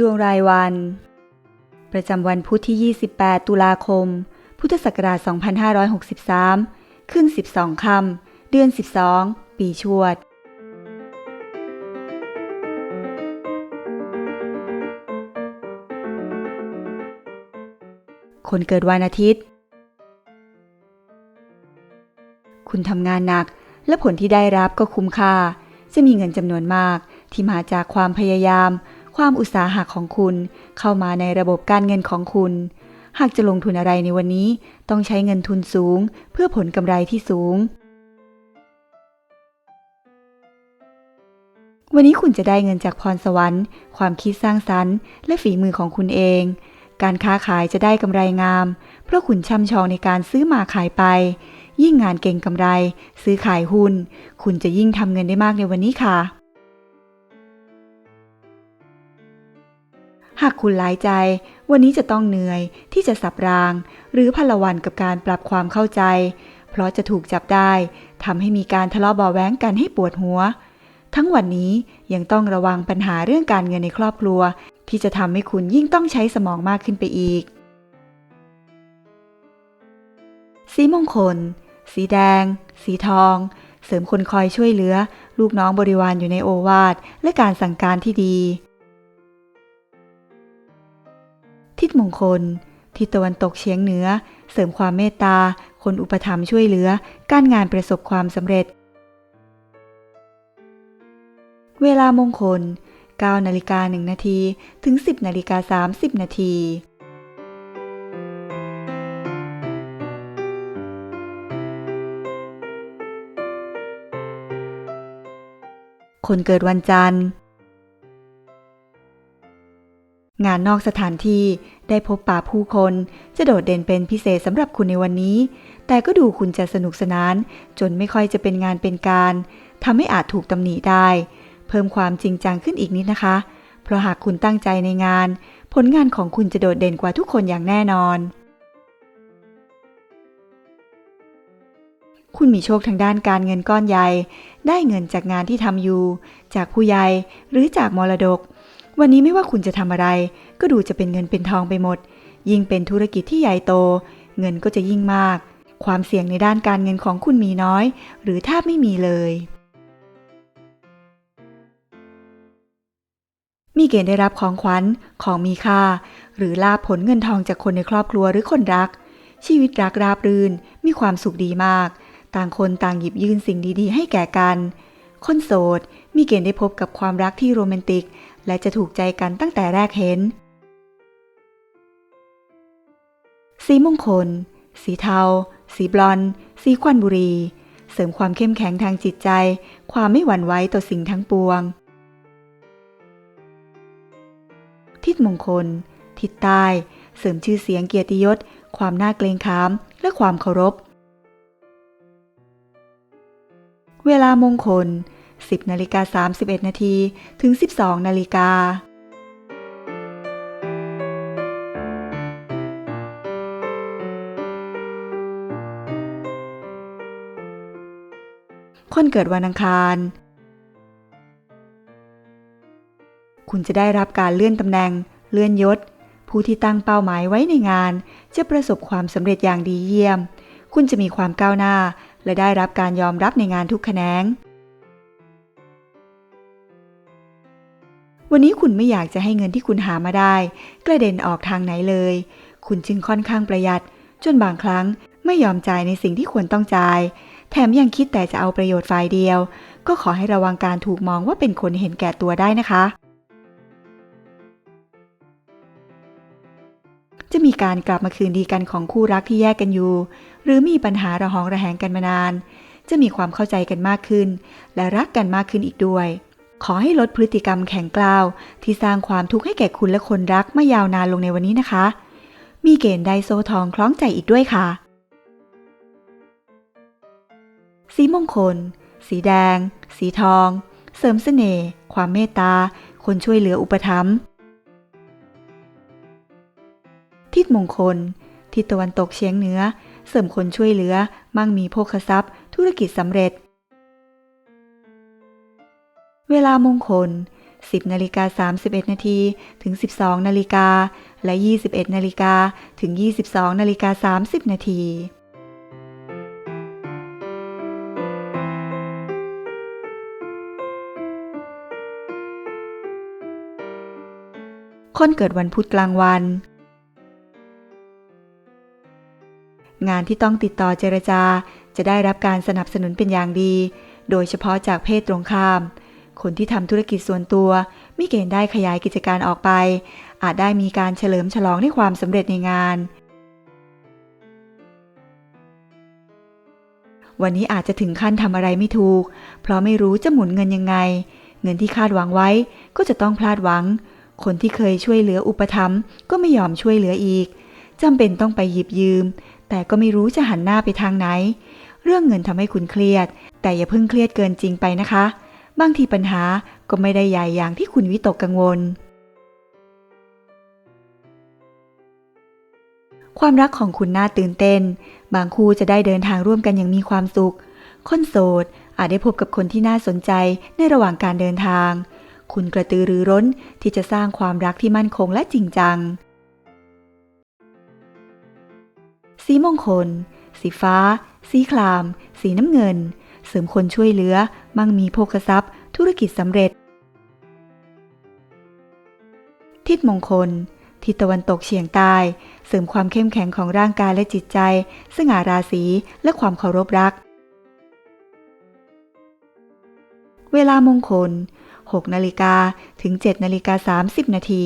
ดวงรายวัน ประจำวันพุธที่ 28 ตุลาคม พุทธศักราช 2563 ขึ้น 12ค่ำเดือน 12 ปีชวด คนเกิดวันอาทิตย์ คุณทำงานหนักและผลที่ได้รับก็คุ้มค่า จะมีเงินจำนวนมากที่มาจากความพยายาม ความอุตสาหะของคุณ เข้ามาในระบบการเงินของคุณ หากจะลงทุนอะไรในวันนี้ ต้องใช้เงินทุนสูง เพื่อผลกำไรที่สูง วันนี้คุณจะได้เงินจากพรสวรรค์ ความคิดสร้างสรรค์ และฝีมือของคุณเอง การค้าขายจะได้กำไรงาม เพราะคุณช่ำชองในการซื้อมาขายไป ยิ่งงานเก่งกำไร ซื้อขายหุ้น คุณจะยิ่งทำเงินได้มากในวันนี้ค่ะ หากคุณหลายใจ วันนี้จะต้องเหนื่อยที่จะสับราง หรือพลวันกับการปรับความเข้าใจ เพราะจะถูกจับได้ทำให้มีการทะเลาะเบาะแว้งกันให้ปวดหัว ทั้งวันนี้ยังต้องระวังปัญหาเรื่องการเงินในครอบครัว ที่จะทำให้คุณยิ่งต้องใช้สมองมากขึ้นไปอีก สีมงคล สีแดง สีทอง เสริมคนคอยช่วยเหลือ ลูกน้องบริวารอยู่ในโอวาทและการสั่งการที่ดี ทิศมงคล ทิศตะวันตกเฉียงเหนือ เสริมความเมตตา คนอุปถัมภ์ช่วยเหลือ การงานประสบความสำเร็จ เวลามงคล 9นาฬิกา1นาทีถึง 10นาฬิกา30นาทีคนเกิดวันจันทร์ งานนอกสถานที่ได้พบปะผู้คนจะโดดเด่นเป็นพิเศษสำหรับคุณในวันนี้ แต่ก็ดูคุณจะสนุกสนาน จนไม่ค่อยจะเป็นงานเป็นการทำให้อาจถูกตำหนิได้ เพิ่มความจริงจังขึ้นอีกนิดนะคะ เพราะหากคุณตั้งใจในงาน ผลงานของคุณจะโดดเด่นกว่าทุกคนอย่างแน่นอน คุณมีโชคทางด้านการเงินก้อนใหญ่ ได้เงินจากงานที่ทำอยู่ จากผู้ใหญ่หรือจากมรดก วันนี้ไม่ว่าคุณจะทำอะไร ก็ดูจะเป็นเงินเป็นทองไปหมด ยิ่งเป็นธุรกิจที่ใหญ่โต เงินก็จะยิ่งมาก ความเสี่ยงในด้านการเงินของคุณมีน้อย หรือแทบไม่มีเลย มีเกณฑ์ได้รับของขวัญของมีค่า หรือลาภผลเงินทองจากคนในครอบครัวหรือคนรัก ชีวิตรักราบรื่น มีความสุขดีมาก ต่างคนต่างหยิบยื่นสิ่งดีๆ ให้แก่กัน คนโสดมีเกณฑ์ได้พบกับความรักที่โรแมนติก และจะถูกใจกันตั้งแต่แรกเห็น สีมงคล สีเทา สีบลอน สีควันบุรี เสริมความเข้มแข็งทางจิตใจ ความไม่หวั่นไหวต่อสิ่งทั้งปวง ทิศมงคล ทิศใต้ เสริมชื่อเสียงเกียรติยศ ความน่าเกรงขาม และความเคารพ เวลามงคล 10นาฬิกา31นาทีถึง 12นาฬิกาคนเกิดวันอังคาร คุณจะได้รับการเลื่อนตำแหน่ง เลื่อนยศ ผู้ที่ตั้งเป้าหมายไว้ในงาน จะประสบความสำเร็จอย่างดีเยี่ยม คุณจะมีความก้าวหน้า และได้รับการยอมรับในงานทุกแขนง วันนี้คุณไม่อยากจะให้เงินที่คุณหามาได้ กระเด็นออกทางไหนเลย คุณจึงค่อนข้างประหยัด จนบางครั้งไม่ยอมจ่ายในสิ่งที่ควรต้องจ่าย แถมยังคิดแต่จะเอาประโยชน์ฝ่ายเดียว ก็ขอให้ระวังการถูกมองว่าเป็นคนเห็นแก่ตัวได้นะคะ จะมีการกลับมาคืนดีกันของคู่รักที่แยกกันอยู่ หรือมีปัญหาระหองระแหงกันมานาน จะมีความเข้าใจกันมากขึ้น และรักกันมากขึ้นอีกด้วย ขอให้ลดพฤติกรรมแข็งกร้าว ที่สร้างความทุกข์ให้แก่คุณและคนรักม่ยาวนานลงในวันนี้นะคะ มีเกณฑ์ไดโซทองคล้องใจอีกด้วยค่ะ สีมงคล สีแดง สีทอง เสริมเสน่ห์ ความเมตตา คนช่วยเหลืออุปถัมภ์ ทิศมงคล ทิศตะวันตกเฉียงเหนือ เสริมคนช่วยเหลือ มั่งมีโภคทรัพย์ ธุรกิจสำเร็จ เวลามงคล 10นาฬิกา31นาทีถึง 12นาฬิกาและ 21นาฬิกาถึง 22นาฬิกา30นาทีคนเกิดวันพุธกลางวัน งานที่ต้องติดต่อเจรจาจะได้รับการสนับสนุนเป็นอย่างดี โดยเฉพาะจากเพศตรงข้าม คนที่ทำธุรกิจส่วนตัว มีเกณฑ์ได้ขยายกิจการออกไป อาจได้มีการเฉลิมฉลองในความสำเร็จในงาน วันนี้อาจจะถึงขั้นทำอะไรไม่ถูก เพราะไม่รู้จะหมุนเงินยังไง เงินที่คาดหวังไว้ก็จะต้องพลาดหวัง คนที่เคยช่วยเหลืออุปถัมภ์ก็ไม่ยอมช่วยเหลืออีกจำเป็นต้องไปหยิบยืม แต่ก็ไม่รู้จะหันหน้าไปทางไหน เรื่องเงินทำให้คุณเครียด แต่อย่าเพิ่งเครียดเกินจริงไปนะคะ บางทีปัญหาก็ไม่ได้ใหญ่อย่างที่คุณวิตกกังวล ความรักของคุณน่าตื่นเต้น บางคู่จะได้เดินทางร่วมกันอย่างมีความสุข คนโสดอาจได้พบกับคนที่น่าสนใจในระหว่างการเดินทาง คุณกระตือรือร้นที่จะสร้างความรักที่มั่นคงและจริงจัง สีมงคล สีฟ้า สีคราม สีน้ำเงิน เสริมคนช่วยเหลือ มั่งมีโภคทรัพย์ ธุรกิจสำเร็จ ทิศมงคล ทิศตะวันตกเฉียงใต้ เสริมความเข้มแข็งของร่างกายและจิตใจ สง่าราศีและความเคารพรัก เวลามงคล 6นาฬิกาถึง 7นาฬิกา30นาที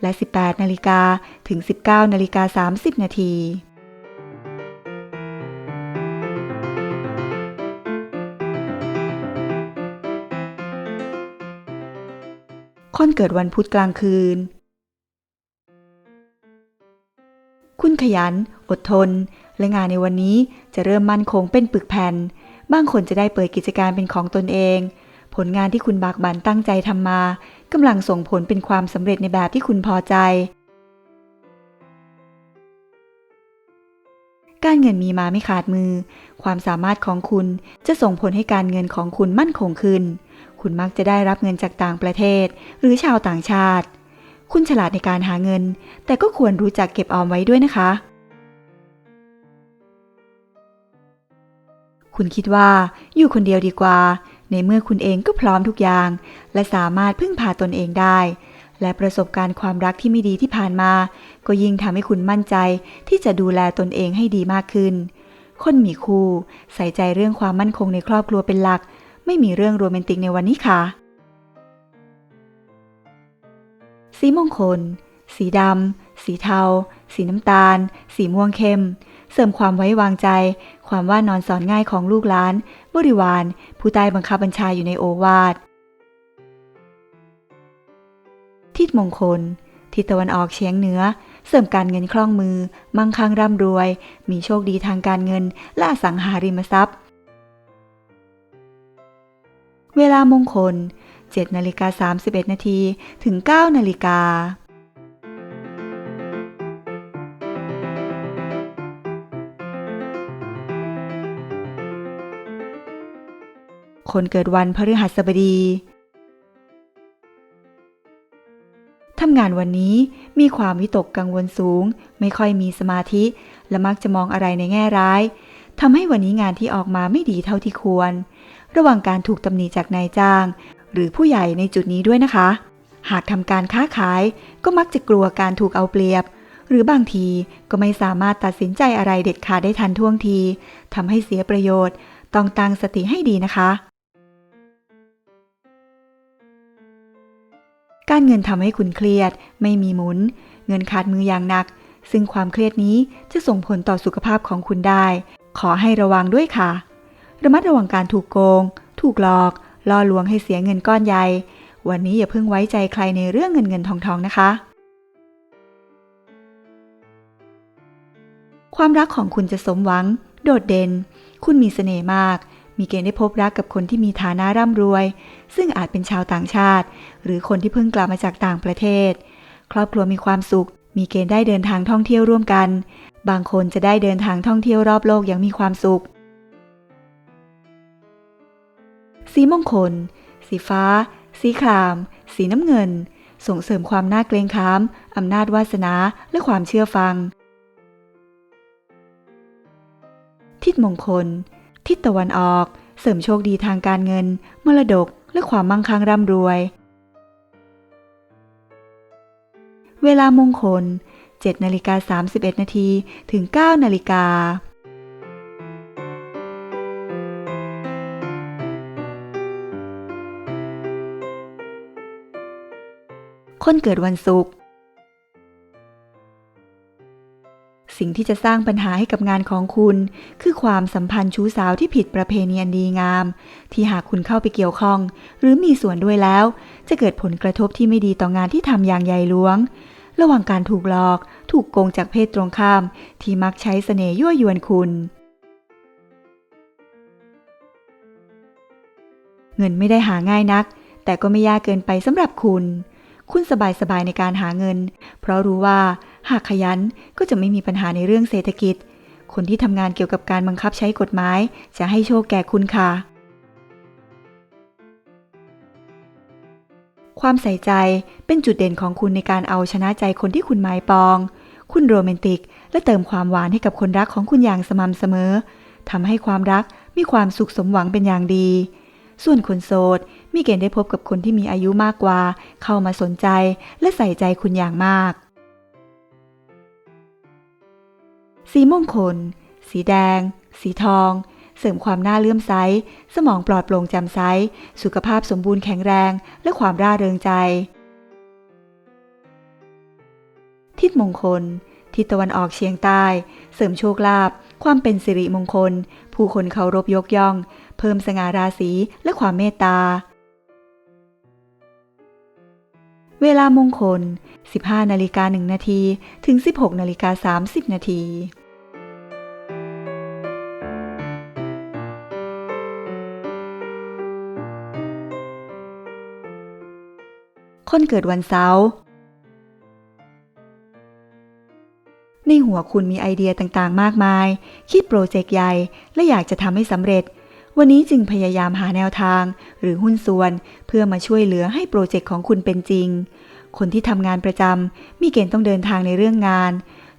และ 18นาฬิกาถึง 19นาฬิกา30นาที คนเกิดวันพุธกลางคืน คุณขยัน อดทน และงานในวันนี้จะเริ่มมั่นคงเป็นปึกแผ่น บางคนจะได้เปิดกิจการเป็นของตนเอง ผลงานที่คุณบากบั่นตั้งใจทำมากำลังส่งผลเป็นความสำเร็จในแบบที่คุณพอใจ การเงินมีมาไม่ขาดมือ ความสามารถของคุณจะส่งผลให้การเงินของคุณมั่นคงขึ้น คุณมักจะได้รับเงินจากต่างประเทศ หรือชาวต่างชาติ คุณฉลาดในการหาเงิน แต่ก็ควรรู้จักเก็บออมไว้ด้วยนะคะ คุณคิดว่าอยู่คนเดียวดีกว่า ในเมื่อคุณเองก็พร้อมทุกอย่าง และสามารถพึ่งพาตนเองได้ และประสบการณ์ความรักที่ไม่ดีที่ผ่านมา ก็ยิ่งทำให้คุณมั่นใจที่จะดูแลตนเองให้ดีมากขึ้นคนมีคู่ ใส่ใจเรื่องความมั่นคงในครอบครัวเป็นหลัก ไม่มีเรื่องโรแมนติกในวันนี้ค่ะ สีมงคล สีดำ สีเทา สีน้ำตาล สีม่วงเข้ม เสริมความไว้วางใจ ความว่านอนสอนง่ายของลูกหลาน บริวาร ผู้ใต้บังคับบัญชาอยู่ในโอวาท ทิศมงคล ทิศตะวันออกเฉียงเหนือ เสริมการเงินคล่องมือ มั่งคั่งร่ำรวย มีโชคดีทางการเงินและสังหาริมทรัพย์ เวลามงคล 7นาฬิกา31นาทีถึง 9นาฬิกาคนเกิดวันพฤหัสบดี ทำงานวันนี้มีความวิตกกังวลสูง ไม่ค่อยมีสมาธิ และมักจะมองอะไรในแง่ร้าย ทำให้วันนี้งานที่ออกมาไม่ดีเท่าที่ควร ระวังการถูกตำหนิจากนายจ้าง หรือผู้ใหญ่ในจุดนี้ด้วยนะคะ หากทำการค้าขายก็มักจะกลัวการถูกเอาเปรียบ หรือบางทีก็ไม่สามารถตัดสินใจอะไรเด็ดขาดได้ทันท่วงทีทำให้เสียประโยชน์ ต้องตั้งสติให้ดีนะคะ การเงินทำให้คุณเครียด ไม่มีหมุน เงินขาดมืออย่างหนักซึ่งความเครียดนี้จะส่งผลต่อสุขภาพของคุณได้ ขอให้ระวังด้วยค่ะ ระมัดระวังการถูกโกง ถูกหลอก ล่อลวงให้เสียเงินก้อนใหญ่ วันนี้อย่าเพิ่งไว้ใจใครในเรื่องเงินเงินทองทองนะคะ ความรักของคุณจะสมหวัง โดดเด่น คุณมีเสน่ห์มาก มีเกณฑ์ได้พบรักกับคนที่มีฐานะร่ำรวย ซึ่งอาจเป็นชาวต่างชาติ หรือคนที่เพิ่งกลับมาจากต่างประเทศ ครอบครัวมีความสุข มีเกณฑ์ได้เดินทางท่องเที่ยวร่วมกัน บางคนจะได้เดินทางท่องเที่ยวรอบโลกอย่างมีความสุข สีมงคล สีฟ้า สีคราม สีน้ำเงิน ส่งเสริมความน่าเกรงขาม อำนาจวาสนา และความเชื่อฟัง ทิศมงคล ทิศตะวันออก เสริมโชคดีทางการเงิน มรดก และความมั่งคั่งร่ำรวย เวลามงคล 7นาฬิกา31นาทีถึง 9นาฬิกาคนเกิดวันศุกร์สิ่งที่จะสร้างปัญหาให้กับงานของคุณ คือความสัมพันธ์ชู้สาวที่ผิดประเพณีอันดีงาม ที่หากคุณเข้าไปเกี่ยวข้อง หรือมีส่วนด้วยแล้ว จะเกิดผลกระทบที่ไม่ดีต่องานที่ทำอย่างใหญ่หลวง ระหว่างการถูกหลอก ถูกโกงจากเพศตรงข้าม ที่มักใช้เสน่ห์ยั่วยวนคุณ เงินไม่ได้หาง่ายนัก แต่ก็ไม่ยากเกินไปสำหรับคุณ คุณสบายๆในการหาเงิน เพราะรู้ว่าหากขยันก็จะไม่มีปัญหาในเรื่องเศรษฐกิจ คนที่ทำงานเกี่ยวกับการบังคับใช้กฎหมาย จะให้โชคแก่คุณค่ะ ความใส่ใจเป็นจุดเด่นของคุณในการเอาชนะใจคนที่คุณหมายปอง คุณโรแมนติก และเติมความหวานให้กับคนรักของคุณอย่างสม่ำเสมอทำให้ความรักมีความสุขสมหวังเป็นอย่างดี ส่วนคนโสดมีเกณฑ์ได้พบกับคนที่มีอายุมากกว่า เข้ามาสนใจและใส่ใจคุณอย่างมาก สีมงคล สีแดง สีทอง เสริมความน่าเลื่อมใส สมองปลอดโปร่งแจ่มใส สุขภาพสมบูรณ์แข็งแรง และความร่าเริงใจ ทิศมงคล ทิศตะวันออกเฉียงใต้ เสริมโชคลาภ ความเป็นสิริมงคล ผู้คนเคารพยกย่อง เพิ่มสง่าราศีและความเมตตา เวลามงคล 15นาฬิกา1นาทีถึง 16นาฬิกา30นาที คนเกิดวันเสาร์ในหัวคุณมีไอเดียต่างๆ มากมาย คิดโปรเจกต์ใหญ่ และอยากจะทำให้สำเร็จ วันนี้จึงพยายามหาแนวทาง หรือหุ้นส่วน เพื่อมาช่วยเหลือให้โปรเจกต์ของคุณเป็นจริง คนที่ทำงานประจำมีเกณฑ์ต้องเดินทางในเรื่องงาน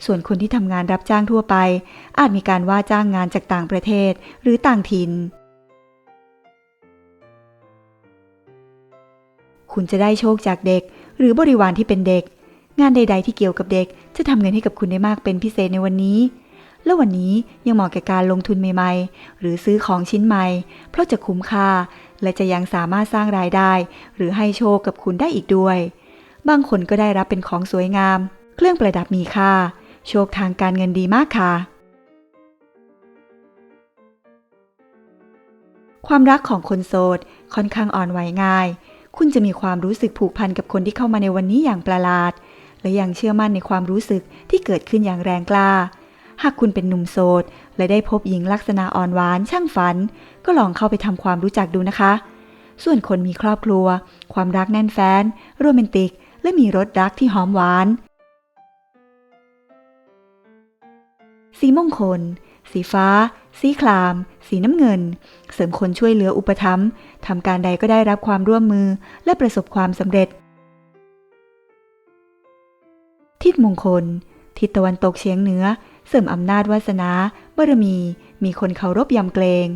ส่วนคนที่ทำงานรับจ้างทั่วไป อาจมีการว่าจ้างงานจากต่างประเทศหรือต่างถิ่น คุณจะได้โชคจากเด็ก หรือบริวารที่เป็นเด็ก งานใด ๆ ที่เกี่ยวกับเด็ก จะทำเงินให้กับคุณได้มากเป็นพิเศษในวันนี้ และวันนี้ยังเหมาะแก่การลงทุนใหม่ ๆ หรือซื้อของชิ้นใหม่ เพราะจะคุ้มค่า และจะยังสามารถสร้างรายได้ หรือให้โชคกับคุณได้อีกด้วย บางคนก็ได้รับเป็นของสวยงาม เครื่องประดับมีค่า โชคทางการเงินดีมากค่ะความรักของคนโสดค่อนข้างอ่อนไหวง่าย คุณจะมีความรู้สึกผูกพันกับคนที่เข้ามาในวันนี้อย่างประหลาด และยังเชื่อมั่นในความรู้สึกที่เกิดขึ้นอย่างแรงกล้า หากคุณเป็นหนุ่มโสด และได้พบหญิงลักษณะอ่อนหวานช่างฝัน ก็ลองเข้าไปทำความรู้จักดูนะคะ ส่วนคนมีครอบครัว ความรักแน่นแฟ้นโรแมนติก และมีรสรักที่หอมหวานสีมงคล สีฟ้า สีคราม สีน้ำเงิน เสริมคนช่วยเหลืออุปถัมภ์ทำการใดก็ได้รับความร่วมมือและประสบความสำเร็จ ทิศมงคล ทิศตะวันตกเฉียงเหนือ เสริมอำนาจวาสนาบารมี มีคนเคารพยำเกรง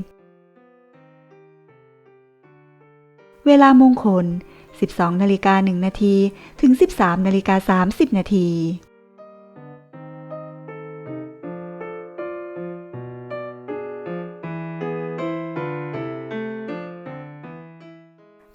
เวลามงคล 12นาฬิกา1นาทีถึง 13นาฬิกา30นาที